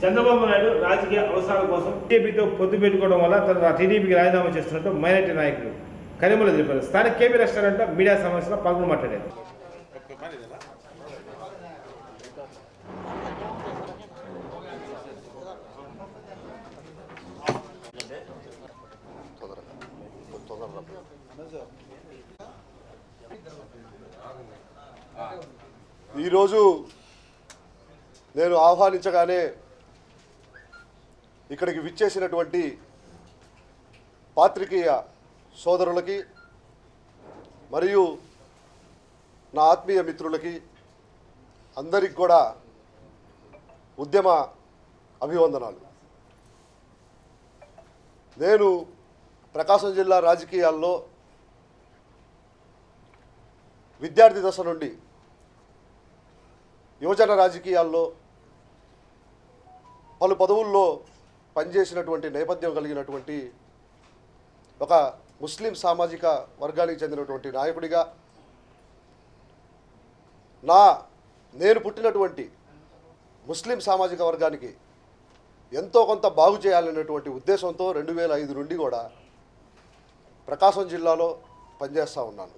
చంద్రబాబు నాయుడు రాజకీయ అవసరాల కోసం టీడీపీతో పొత్తు పెట్టుకోవడం వల్ల తన టీడీపీకి రాజీనామా చేస్తున్నట్టు మైనార్టీ నాయకులు కరిమల తెలిపారు. స్థానిక కేబీ రెస్టారెంట్ మీడియా సమావేశంలో పాల్గొని మాట్లాడారు. ఈరోజు నేను ఆహ్వానించగానే ఇక్కడికి విచ్చేసినటువంటి పాత్రికేయ సోదరులకి మరియు నా ఆత్మీయ మిత్రులకి అందరికి కూడా ఉద్యమ అభివందనాలు. నేను ప్రకాశం జిల్లా రాజకీయాల్లో విద్యార్థి దశ నుండి యువజన రాజకీయాల్లో పలు పదవుల్లో పనిచేసినటువంటి నేపథ్యం కలిగినటువంటి ఒక ముస్లిం సామాజిక వర్గానికి చెందినటువంటి నాయకుడిగా నా నేను పుట్టినటువంటి ముస్లిం సామాజిక వర్గానికి ఎంతో కొంత బాగు చేయాలనేటువంటి ఉద్దేశంతో రెండు వేల ఐదు నుండి కూడా ప్రకాశం జిల్లాలో పనిచేస్తూ ఉన్నాను.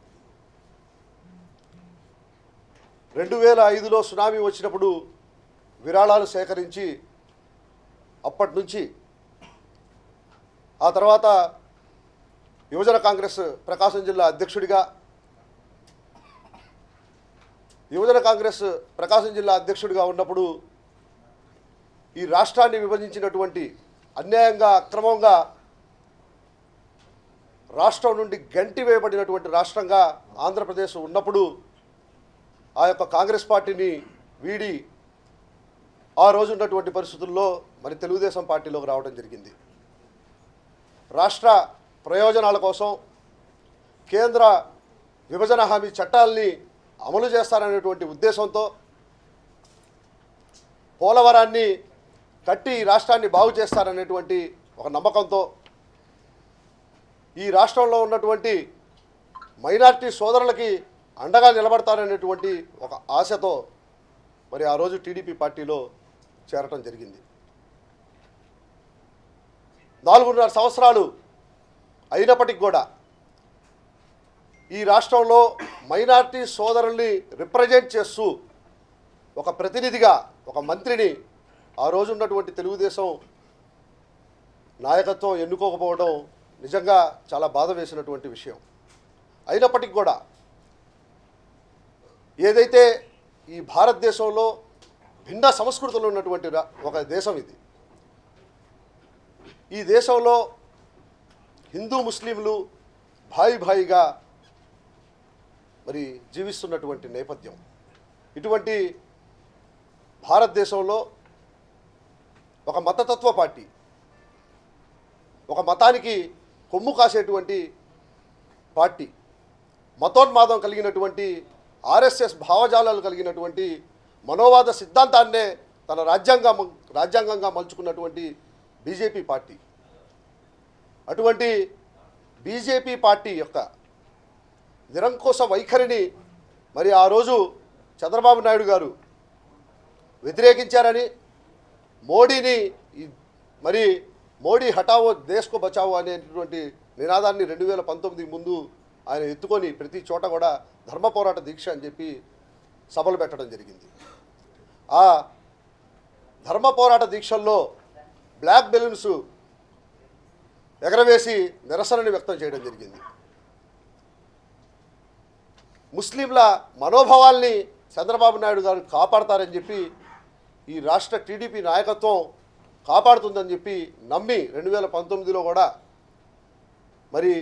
రెండు వేల ఐదులో సునామీ వచ్చినప్పుడు విరాళాలు సేకరించి అప్పటి నుంచి ఆ తర్వాత యువజన కాంగ్రెస్ ప్రకాశం జిల్లా అధ్యక్షుడిగా యువజన కాంగ్రెస్ ప్రకాశం జిల్లా అధ్యక్షుడిగా ఉన్నప్పుడు ఈ రాష్ట్రాన్ని విభజించినటువంటి అన్యాయంగా అక్రమంగా రాష్ట్రం నుండి గంటి వేయబడినటువంటి రాష్ట్రంగా ఆంధ్రప్రదేశ్ ఉన్నప్పుడు ఆ యొక్క కాంగ్రెస్ పార్టీని వీడి ఆ రోజు ఉన్నటువంటి పరిస్థితుల్లో మరి తెలుగుదేశం పార్టీలోకి రావడం జరిగింది. రాష్ట్ర ప్రయోజనాల కోసం కేంద్ర విభజన హామీ చట్టాల్ని అమలు చేస్తారనేటువంటి ఉద్దేశంతో పోలవరాన్ని కట్టి ఈ రాష్ట్రాన్ని బాగు చేస్తారనేటువంటి ఒక నమ్మకంతో ఈ రాష్ట్రంలో ఉన్నటువంటి మైనారిటీ సోదరులకి అండగా నిలబడతారనేటువంటి ఒక ఆశతో మరి ఆ రోజు టీడీపీ పార్టీలో చేరటం జరిగింది. నాలుగున్నర సంవత్సరాలు అయినప్పటికి కూడా ఈ రాష్ట్రంలో మైనారిటీ సోదరుల్ని రిప్రజెంట్ చేస్తూ ఒక ప్రతినిధిగా ఒక మంత్రిని ఆ రోజు ఉన్నటువంటి తెలుగుదేశం నాయకత్వం ఎన్నుకోకపోవడం నిజంగా చాలా బాధ వేసినటువంటి విషయం. అయినప్పటికీ కూడా ఏదైతే ఈ భారతదేశంలో భిన్న సంస్కృతులు ఉన్నటువంటి ఒక దేశం ఇది ఈ దేశంలో హిందూ ముస్లింలు భాయి భాయిగా మరి జీవిస్తున్నటువంటి నేపథ్యం. ఇటువంటి భారతదేశంలో ఒక మతతత్వ పార్టీ ఒక మతానికి కొమ్ము కాసేటువంటి పార్టీ మతోన్మాదం కలిగినటువంటి ఆర్ఎస్ఎస్ భావజాలాలు కలిగినటువంటి మనోవాద సిద్ధాంతాన్నే తన రాజ్యాంగం రాజ్యాంగంగా మలుచుకున్నటువంటి బీజేపీ పార్టీ. అటువంటి బీజేపీ పార్టీ యొక్క నిరంకుశ వైఖరిని మరి ఆ రోజు చంద్రబాబు నాయుడు గారు వ్యతిరేకించారని మోడీని మరి మోడీ హటావో దేశ్కో బచావో అనేటువంటి నినాదాన్ని రెండు వేల పంతొమ్మిది ముందు ఆయన ఎత్తుకొని ప్రతి చోట కూడా ధర్మ పోరాట దీక్ష అని చెప్పి సభలు పెట్టడం జరిగింది. ఆ ధర్మ పోరాట దీక్షల్లో బ్లాక్ బెలూన్స్ ఎగరవేసి నిరసనని వ్యక్తం చేయడం జరిగింది. ముస్లింల మనోభావాల్ని చంద్రబాబు నాయుడు గారు కాపాడతారని చెప్పి ఈ రాష్ట్ర టీడీపీ నాయకత్వం కాపాడుతుందని చెప్పి నమ్మి రెండు వేల పంతొమ్మిదిలో కూడా మరి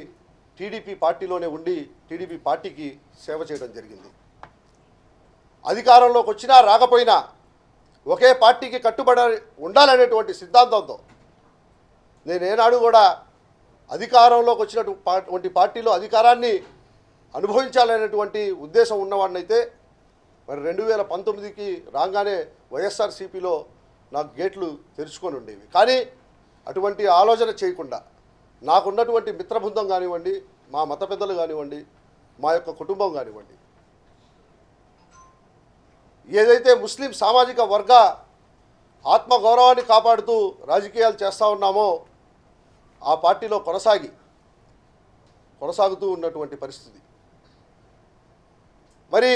టీడీపీ పార్టీలోనే ఉండి టీడీపీ పార్టీకి సేవ చేయడం జరిగింది. అధికారంలోకి వచ్చినా రాకపోయినా ఒకే పార్టీకి కట్టుబడి ఉండాలనేటువంటి సిద్ధాంతంతో నేను ఏనాడు కూడా అధికారంలోకి వచ్చినటువంటి పార్టీలో అధికారాన్ని అనుభవించాలనేటువంటి ఉద్దేశం ఉన్నవాడినైతే మరి రెండు వేల పంతొమ్మిదికి రాగానే వైఎస్ఆర్సీపీలో నాకు గేట్లు తెరుచుకొని ఉండేవి. కానీ అటువంటి ఆలోచన చేయకుండా నాకున్నటువంటి మిత్రబృందం కానివ్వండి మా మత పెద్దలు కానివ్వండి మా యొక్క కుటుంబం కానివ్వండి ఏదైతే ముస్లిం సామాజిక వర్గ ఆత్మగౌరవాన్ని కాపాడుతూ రాజకీయాలు చేస్తూ ఉన్నామో ఆ పార్టీలో కొనసాగి కొనసాగుతూ ఉన్నటువంటి పరిస్థితి. మరి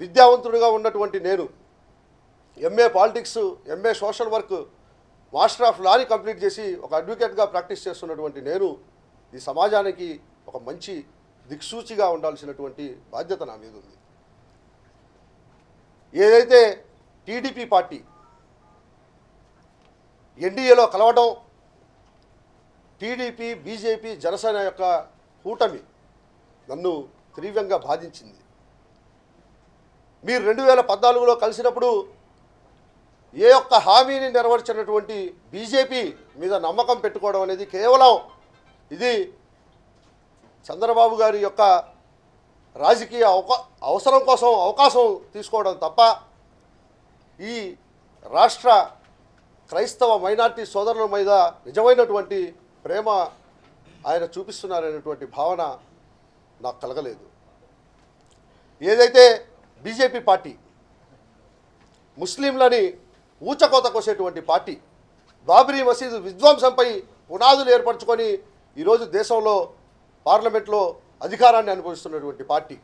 విద్యావంతుడిగా ఉన్నటువంటి నేను MA politics MA social work master of లాని complete చేసి ఒక అడ్వకేట్గా ప్రాక్టీస్ చేస్తున్నటువంటి నేను ఈ సమాజానికి ఒక మంచి దిక్సూచిగా ఉండాల్సినటువంటి బాధ్యత నా మీద ఉంది. ఏదైతే టీడీపీ పార్టీ ఎన్డీఏలో కలవడం టీడీపీ బీజేపీ జనసేన యొక్క కూటమి నన్ను తీవ్రంగా బాధించింది. మీరు రెండు వేల పద్నాలుగులో కలిసినప్పుడు ఏ ఒక్క హామీని నెరవేర్చినటువంటి బీజేపీ మీద నమ్మకం పెట్టుకోవడం అనేది కేవలం ఇది చంద్రబాబు గారి యొక్క రాజకీయ అవకా అవసరం కోసం అవకాశం తీసుకోవడం తప్ప ఈ రాష్ట్ర క్రైస్తవ మైనార్టీ సోదరుల మీద నిజమైనటువంటి ప్రేమ ఆయన చూపిస్తున్నారనేటువంటి భావన నాకు కలగలేదు. ఏదైతే బీజేపీ పార్టీ ముస్లింలని ఊచకోత కోసేటువంటి పార్టీ బాబ్రీ మసీదు విధ్వంసంపై పునాదులు ఏర్పరచుకొని ఈరోజు దేశంలో పార్లమెంట్లో అధికారాన్ని అనుభవిస్తున్నటువంటి పార్టీ.